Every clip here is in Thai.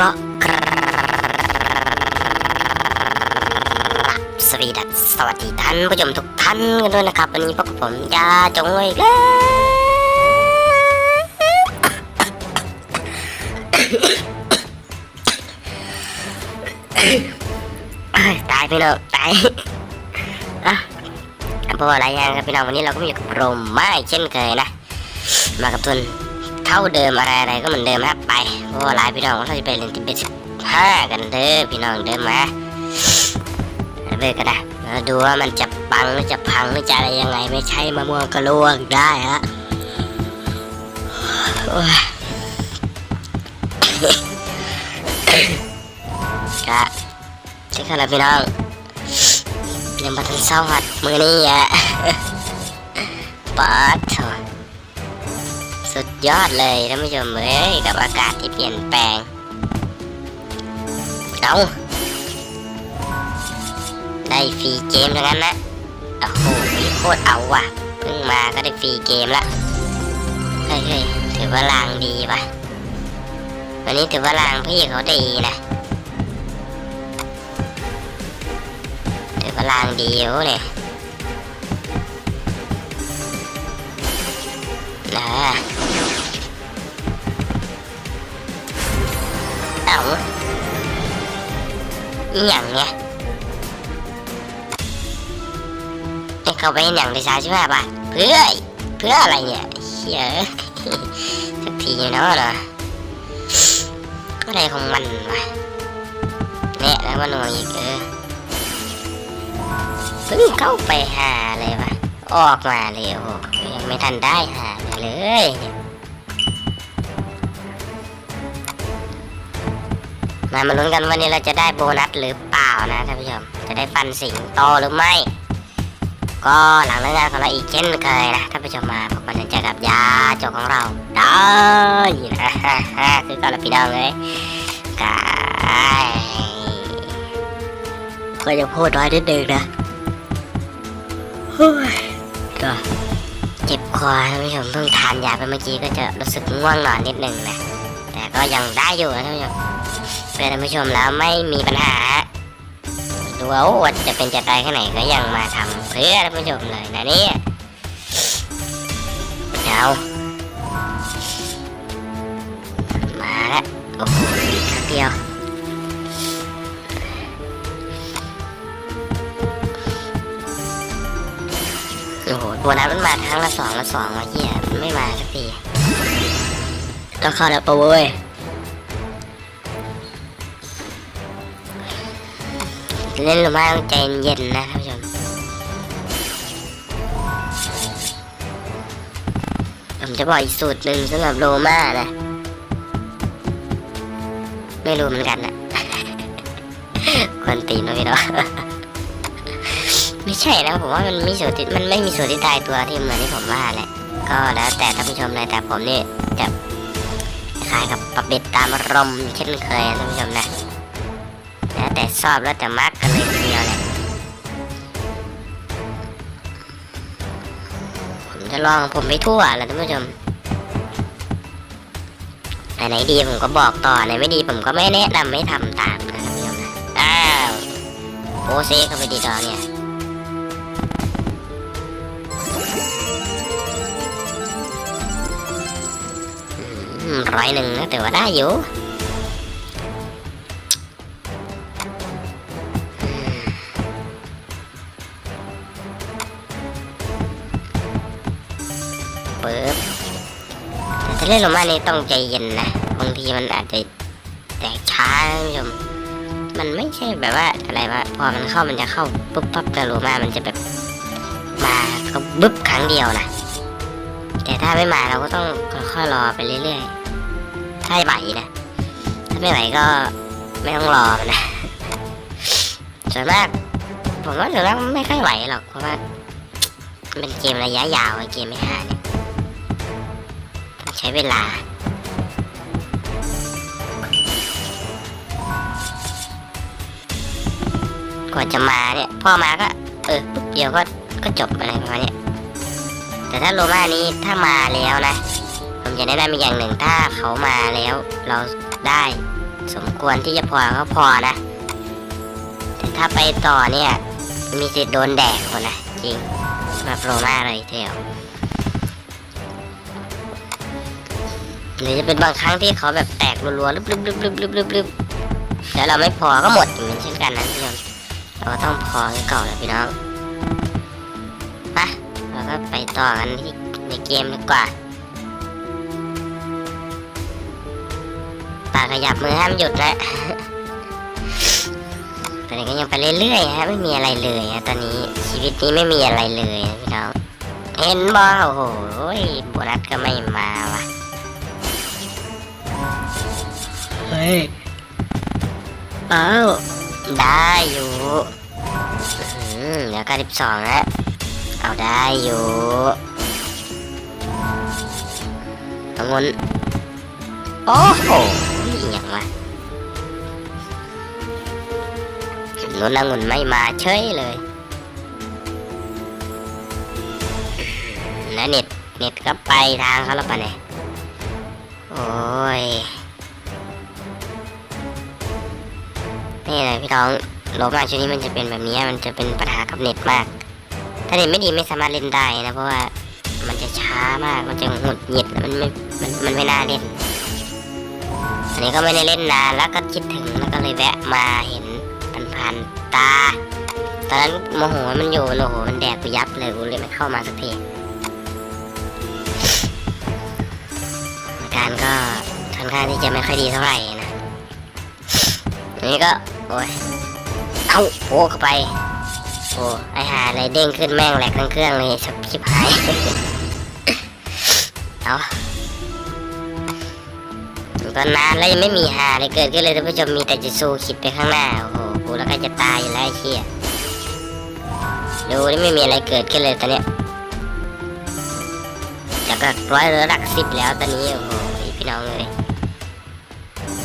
ก็กราบสวีดัสสวัสดีท่านผู้ชมทุกท่านกันด้วยนะครับ วันนี้พบกับผมยาจงเลยตายพี่น้องตายอะเพราะว่าอะไรอย่างครับพี่น้องวันนี้เราก็มาอยู่กับโรมไม่เช่นเคยนะ มากับทุน เท่าเดิมอะไรอะไรก็เหมือนเดิมครับไปเพราะว่าลายพี่น้องเราจะไปเรียนที่เบตห้ากันเด้อพี่น้องเดิมมาเบกกันนะดูว่ามันจะปังหรือจะพังหรือจะอะไรยังไง ไม่ใช่มะม่วงกระลวงได้ฮะโอ้ยกะที่ขนาดพี่น้องยังมาทันเศร้าหัดมือนี้อะป๊าดเถอะ สุดยอดเลยท่านผู้ชมเอ้ยกับอากาศที่เปลี่ยนแปลงเอาได้ฟรีเกมทั้งนั้นนะโอ้โหโคตรเอาว่ะเพิ่งมาก็ได้ฟรีเกมละเฮ้ยเฮ้ยถือว่าลางดีว่ะวันนี้ถือว่าลางพี่เขาดีนะถือว่าลางดีอยู่เนี่ย นะเอาอหย่างเนี้ยให้เขาไปห็นอย่งดีไซน์ใช่ไหมป่ะเพื่อเพื่ออะไรเนี่ยเฮียสักทีเนาะเนาะอะไรของมันวะเนี่ยแล้วมันวงอีกเออเพิ่งเข้าไปหาเลยวะ ออกมาเลยโอ้โหยังไม่ทันได้หาเลยมามาลุ้นกันวันนี้เราจะได้โบนัสหรือเปล่านะท่านผู้ชมจะได้ฟันสิงโตหรือไม่ ก็หลังเลิกงานของเราอีกเช่นเคยนะท่านผู้ชมมาพบกันเจอกับยาจของเราได้นะฮะคือก่อนละพี่น้องเลยกายก็ยังพูดน้อยนิดนึงนะ ก็เจ็บคอท่านผู้ชมเพิ่งทานยาไปเมื่อกี้ก็จะรู้สึกง่วงนอนนิดนึงนะแต่ก็ยังได้อยู่นะท่านผู้ชมเพื่อนท่านผู้ชมแล้วไม่มีปัญหาดูว่าโอ้ว่าจะเป็นจะตายแค่ไหนก็ยังมาทำเพื่อท่านผู้ชมเลยนะนี่เอามาแล้วโอ้โห วโอ้โหโบนัสมันมาครั้งละสองละสองวะเฮียมันไม่มาสักทีต้องเข้าแล้วปะเว้ยเล่นหรือไม่ต้องใจเย็นนะท่านผู้ชมผมจะบอกอีกสูตรหนึ่งสำหรับโรม่านะ ไม่รู้เหมือนกันนะคนตีนนะพี่น้อง ไม่ใช่นะผมว่ามันมีสูตรที่มันไม่มีสูตรที่ตายตัวที่เหมือนที่ผมว่าแหละก็แล้วแต่ท่านผู้ชมเลยแต่ผมนี่จะคล้ายกับปรับเบ็ดตามรมเช่นเคยท่านผู้ชมนะแล้วแต่ชอบแล้วแต่มักกันเลยทีเดียวแหละผมจะลองผมไม่ทั่วแหละท่านผู้ชมอันไหนดีผมก็บอกต่อไหนไม่ดีผมก็ไม่แนะนำไม่ทำตามนะท่านผู้ชมนะอ้าวโอเซเข้าไปดีดอเนี่ย ร้อยหนึ่งนะแต่ว่าได้อยู่ปึ๊บแต่ถ้าเล่นลงมานี่ต้องใจเย็นนะ บางทีมันอาจจะแตกช้านะท่านผู้ชม มันไม่ใช่แบบว่าอะไรวะพอมันเข้ามันจะเข้าปุ๊บปั๊บแต่โลมามันจะแบบมาก็บึ๊บครั้งเดียวนะแต่ถ้าไม่มาเราก็ต้องค่อยๆรอไปเรื่อยๆ ถ้ไหวนะ ถ้าไม่ไหวก็ไม่ต้องรอมันนะส่วนมากผมว่าส่วนมากไม่ค่อยไหวหรอกเพราะว่ามันเป็นเกมระยะยาวเกมไม่ห่าเนี่ยใช้เวลากว่าจะมาเนี่ย พ่อมาก็ เออปุ๊บเดียวก็ก็จบอะไรประมาณนี้แต่ถ้าโรมานี้ถ้ามาแล้วนะ ผมจะแนะนำอีกอย่างหนึ่งถ้าเขามาแล้ว เราได้ สมควรที่จะพอก็พอนะ แต่ถ้าไปต่อเนี่ย มีสิทธิ์โดนแดกคนนะจริงมาโปรมาเลยเทียวหรือจะเป็นบางครั้งที่เขาแบบแตกรัวๆลึบๆลึบๆลึบๆลึบๆๆแล้วเราไม่พอก็หมดเหมือนเช่นกันนะพี่น้องเราก็ต้องพอคือเก่าเลยพี่น้องไปเราก็ไปต่อกันที่ในเกมดีกว่าากขยับมือห้ามหยุดนะตอนนี้ก็ยังไปเรื่อยๆฮะไม่มีอะไรเลยฮะตอนนี้ชีวิตนี้ไม่มีอะไรเลยนะพี่น้องเห็นบ่โอ้โหโบนัสก็ไม่มาว่ะเฮ้ยเอ้าได้อยู่อื้อหือเหลือเก้าสิบสองแล้วเอาได้อยู่ตรงนโอ้โหนี่ อหย่างวะลุ้นองุ่นไม่มาเฉยเลยแล้วเน็ตเน็ตก็ไปทางเขาแล้วปะเนี่ยโอ้ยนี่เลยพี่น้องโลมาช่วงนี้มันจะเป็นแบบนี้มันจะเป็นปัญหากับเน็ตมาก ถ้าเน็ตไม่ดีไม่สามารถเล่นได้นะ เพราะว่ามันจะช้ามากมันจะหงุดหงิดแล้วมันไม่มันไม่น่าเล่น นนี้ก็ไม่ได้เล่นนานแล้วก็คิดถึงแล้วก็เลยแวะมาเห็นผ่านตา ตอนนั้นโมโหมันอยู่โอ้โหมันแดกกูยับเลยกูเลยไม่เข้ามาสักทีอาการก็ค่อนข้างที่จะไม่ค่อยดีเท่าไหร่นะอันนี้ก็โอ้ยเอาโอ้เข้าไปโอ้ไอหาอะไรเด้งขึ้นแม่งแหลกทั้งเครื่องเลยสับชิบหายเอา นนานแล้วยังไม่มีหาอะไรเกิดขึ้นเลยท่านผู้ชมมีแต่จะสู้คิดไปข้างหน้า โอ้โหกูแล้วก็จะตายอยู่แล้วไอ้เชี่ยดูนี่ไม่มีอะไรเกิดขึ้นเลยตอนเนี้ยจากหลักร้อยเหลือหลักสิบแล้วตอนนี้ โอ้โหพี่น้องเลย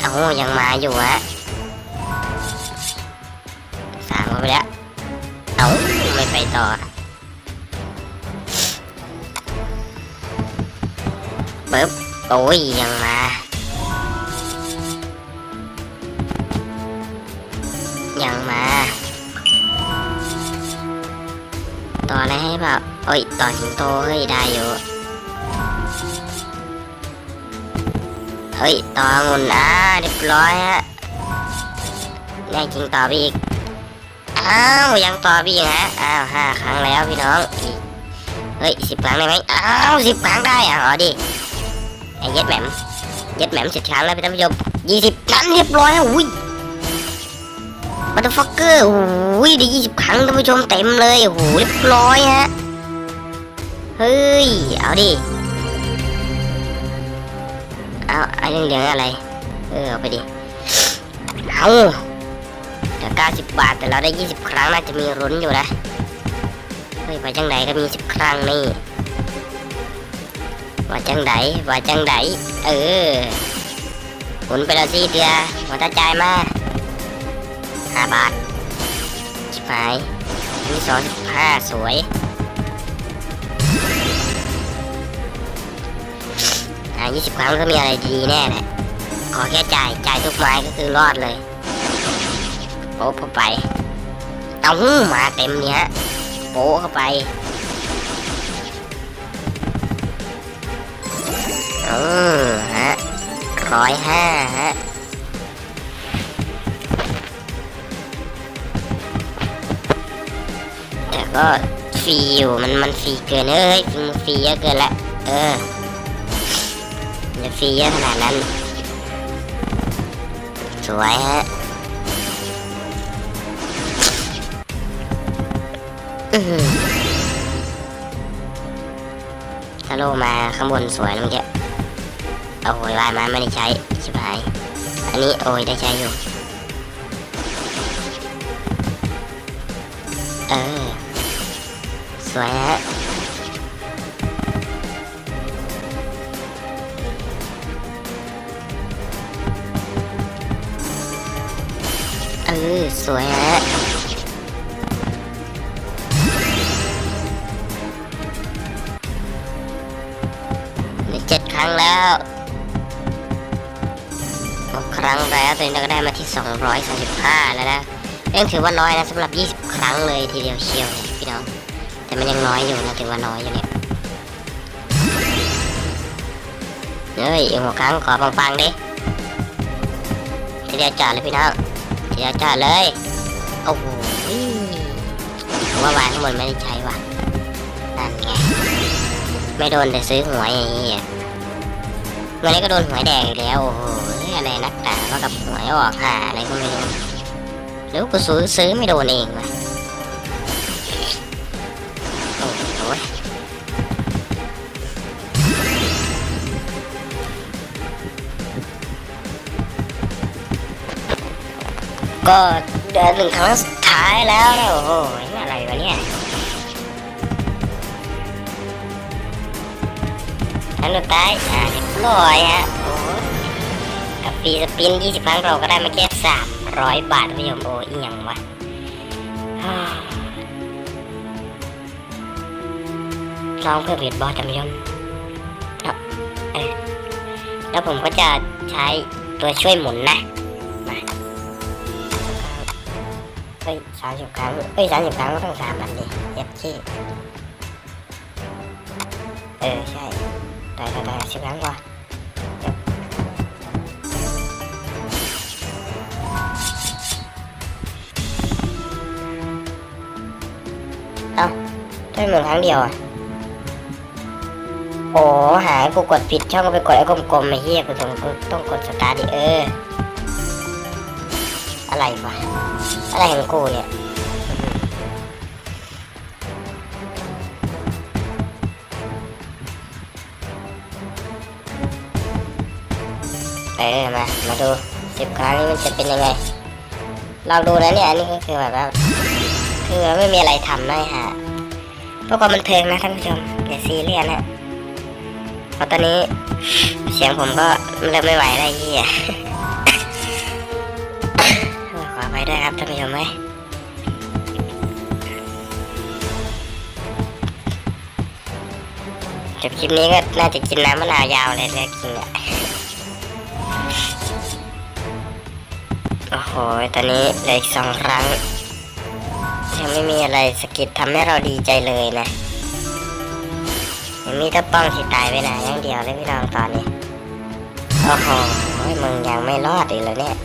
เอายังมาอยู่ฮะสามเข้าไปแล้ว เอาไม่ไปต่อปึ๊บโอ้ยยังมา ออะไรให้เปล่าโอ้ยต่อสิงโตเฮ้ยได้อยู่เฮ้ยต่องุ่นอะเรียบร้อยฮะได้จริงต่อไปอีกอ้าวยังต่อพี่อีกฮะอ้าวห้าครั้งแล้วพี่น้องอีกเฮ้ยสิบครั้งได้ไหมอ้าวสิบครั้งได้อะเอดิไอ้เย็ดแหม่มเย็ดแหม่มสิบครั้งแล้วพี่ท่านผู้ชมยี่สิบนั่นเรียบร้อยแล้วอุ้ย บัตเตอฟักเกอร์โอ้ยได้ยี่สิบครั้งท่านผู้ชมเต็มเลยโอ้โหเรียบร้อยฮะ เฮ้ย เอาดิ เอาไอ้เรื่องเหลืองอะไร เออเอาไปดิ เอาเหลือ90บาทแต่เราได้20ครั้งน่าจะมีรุ้นอยู่นะ เฮ้ยว่าจังไดก็มี10ครั้งนี่ว่าจังไดว่าจังไดเออหมุนไปแล้วสิเดียหัวตาใจ่าย มา5บาท ชิบหายอันนี้25สวย อ่า20ครั้งก็มีอะไรดีแน่แหละ ขอแค่จ่าย จ่ายทุกไม้ก็คือรอดเลยโป๊ะเข้าไปเต้าหู้มาเต็มเนี้ยโป๊ะเข้าไปอืมฮะร้อยห้าฮะ ก็ฟรีอยู่มันมันฟรีเกินเอ้ยมึงฟรีเยอะเกินละเอออย่าฟรีเยอะขนาดนั้น สวยฮะอื้อหือถ้าโลมาข้างบนสวยนะเมื่อกี้เอาโหยวายมาไม่ได้ใช้ชิบหาย อันนี้โอ้ยได้ใช้อยู่ สวยฮะเออสวยฮะเจ็ดครั้งแล้วหกครั้งรั้งแล้วตอนนี้เราก็ได้มาที่ 235 แล้วนะยังถือว่าน้อยนะสำหรับ 20 ครั้งเลยทีเดียวเชียวพี่น้อง มันยังน้อยอยู่นะถือว่าน้อยอยู่เนี่ยเฮ้ยอีกหกครั้งขอปังๆดิทีเดียวจอดเลยพี่น้องทีเดียวจอดเลยโอ้โหผมว่าวางข้างบนไม่ได้ใช้ว่ะนั่นไงไม่โดนแต่ซื้อหวยอย่างนี้อะวันนี้ก็โดนหวยแดงอีกแล้วโอ้โหอะไรนักหนาว่ากับหวยออกหาอะไรก็ไม่รู้หรือกูซื้อซื้อไม่โดนเองวะ ก็เดือนหนึ่งครั้งสุดท้ายแล้วนะโอ้โหอะไรวะเนี่ยอันสุดท้ายอ่าเรียบร้อยฮะโอ้ยกับฟีสปิน20ครั้งเราก็ได้มาแค่300บาทพี่ชมโอ้ยอีหยังวะลองเพิ่มเบียดบอสท่านผู้ชมแล้วผมก็จะใช้ตัวช่วยหมุนนะ ยสามสิบครั้งเฮ้ยสามสิบครั้งก็ต้องสามพันดิเย็บชี่เออใช่ได้ได้ได้สิบครั้งก่อนเอ้าได้หมุนครั้งเดียวอะโอ้หายกูกดผิดช่องก็ไปกดไอ้กลมๆไอ้เหี้ยกูต้องกูต้องกดสตาร์ทดิเออ อะไรวะอะไรของกูเนี่ยเออมา มาดูสิบครั้งนี้มันจะเป็นยังไง ลองดูนะเนี่ย อันนี้ก็คือแบบว่าคือไม่มีอะไรทำนะฮะเพื่อความบันเทิงนะท่านผู้ชมอย่าซีเรียสนะเพราะตอนนี้เสียงผมก็เริ่มไม่ไหวแล้วไอ้เหี้ย ด้วยครับท่านผู้ชมไหมจบคลิปนี้ก็น่าจะกินน้ำมะนาวยาวเลยเลยกินอะโอ้โห ตอนนี้เหลืออีกสองครั้งยังไม่มีอะไรสกิดทำให้เราดีใจเลยนะยังมีต่ป้องที่ตายไปไหนอย่างเดียวเลยพี่น้องตอนนี้ โอ้โหมึงยังไม่รอดอีกเลยเนี่ย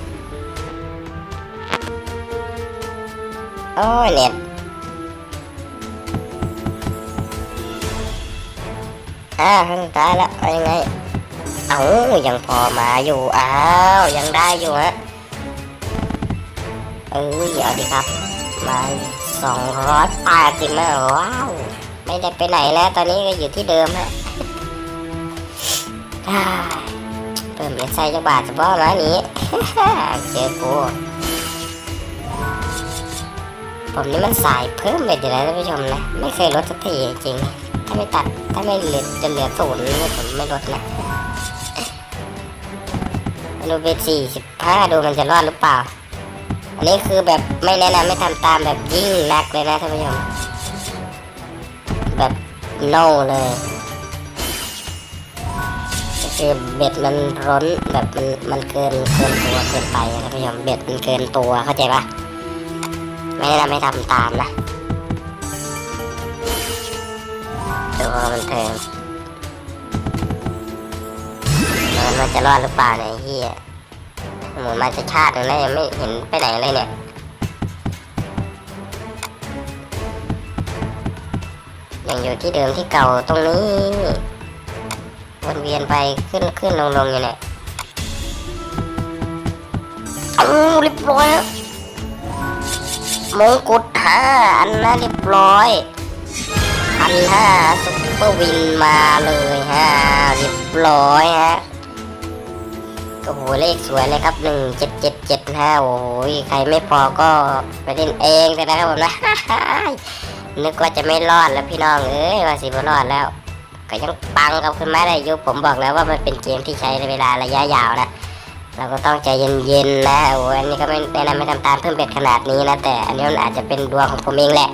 โอ้ยเน็ตอ่าขั้นตายแล้วยังไง เอายังพอมาอยู่ อ้าว ยังได้อยู่ฮะเอ้ยเอาดิครับ มาสองร้อยแปดสิบนะว้าว ไม่ได้ไปไหนแล้ว ตอนนี้ก็อยู่ที่เดิมฮะอ่าเพิ่มเป็นไซจะบาทเฉพาะมานี้ เจอกู ผมนี่มันสายเพิ่มไปเดี๋ยวนะท่านผู้ชมนะ ไม่เคยลดสักทีจริง ถ้าไม่ตัดถ้าไม่เหลือจะเหลือศูนย์เนี่ยผมไม่ลดนะดูไปสี่สิบห้าดูมันจะรอดหรือเปล่า อันนี้คือแบบไม่แนะนำไม่ทำตามแบบยิ่งนักเลยนะท่านผู้ชม แบบ no เลยคือเบ็ดมันร้นแบบมันมันเกินเกินตัวเกินไปอะท่านผู้ชมเบ็ดมันเกินตัวเข้าใจปะ ไม่แนะนำไม่ทำตามนะตัวมันเทิงแล้วมันจะรอดหรือเปล่าเนี่ยเฮียหมือนมาจะชาติหนึ่งแล้วยังไม่เห็นไปไหนเลยเนี่ยยังอยู่ที่เดิมที่เก่าตรงนี้วนเวียนไปขึ้นขึ้นลงลงอยู่เนี่ยอ้เรียบร้อยแล้ว มงกุฎห้าอันนะเรียบร้อยพันห้าซุปเปอร์วินมาเลยฮะเรียบร้อยฮะโอ้โหเลขสวยเลยครับหนึ่งเจ็ดเจ็ดเจ็ดห้าโอ้โหใครไม่พอก็ไปเล่นเองเลยนะครับผมนะนึกว่าจะไม่รอดแล้วพี่น้องเอ้ยว่าสิบ่รอดแล้ว ก็ยังปังกับขึ้นมาได้ยุผมบอกแล้วว่ามันเป็นเกมที่ใช้เวลาระยะยาวนะ เราก็ต้องใจเย็นๆนะโอ้ยอันนี้ก็ไม่แนะนำไม่ทำตามเพิ่มเป็ดขนาดนี้นะแต่อันนี้มันอาจจะเป็นดวงของผมเองแหละ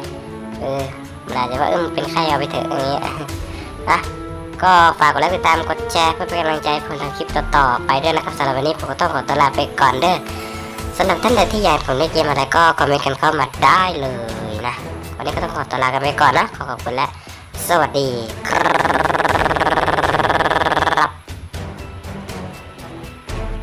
เออมันอาจจะว่าเออเป็นไข้เอาไปเถอะอย่างเงี้ยนะก็ฝากกดไลค์กดติดตามกดแชร์เพื่อเป็นกำลังใจผมทำคลิปต่อๆไปด้วยนะครับสำหรับวันนี้ผมก็ต้องขอตัวลาไปก่อนเด้อสำหรับท่านใดที่อยากผมเล่นเกมอะไรก็คอมเมนต์กันเข้ามาได้เลยนะวันนี้ก็ต้องขอตัวลากันไปก่อนนะขอขอบคุณและสวัสดีครับ